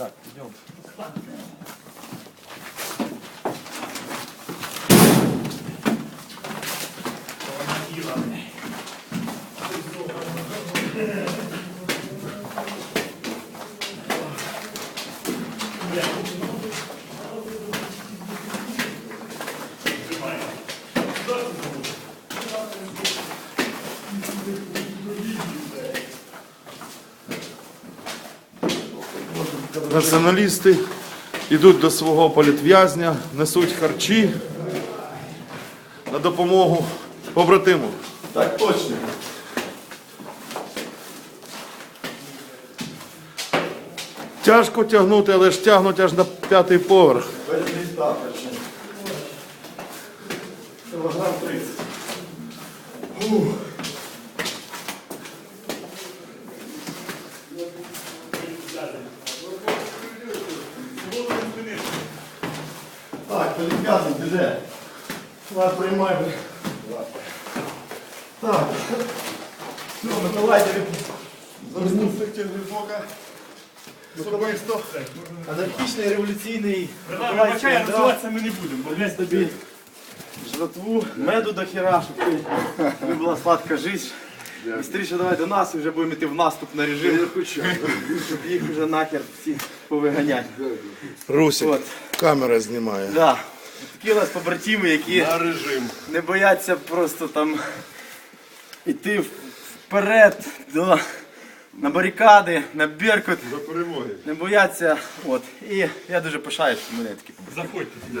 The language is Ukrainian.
Так, идем. Націоналісти йдуть до свого політв'язня, несуть харчі на допомогу побратиму. Так точно. Тяжко тягнути, але ж тягнуть аж на п'ятий поверх. Кілограм 30. Так, політв'язень, ти де? Вас приймаємо. Так. Все, Миколай, заступник глибока. Особисто. Анархічний революційний Вибачай, розвиватися ми не будемо, бо Десь тобі жратву, меду до хіра, щоб ти була сладка життя. Быстріше давай до нас і вже будемо йти в наступ на режим, щоб їх вже нахер всіх повиганяти. Русик, От. камера знімає. Да. Такі у нас побратими, які На режим. не бояться просто там йти вперед до, на барикади, на Беркут. До перемоги. Не бояться. От. І я дуже пишаюсь, що в мене такі побратими. заходьте.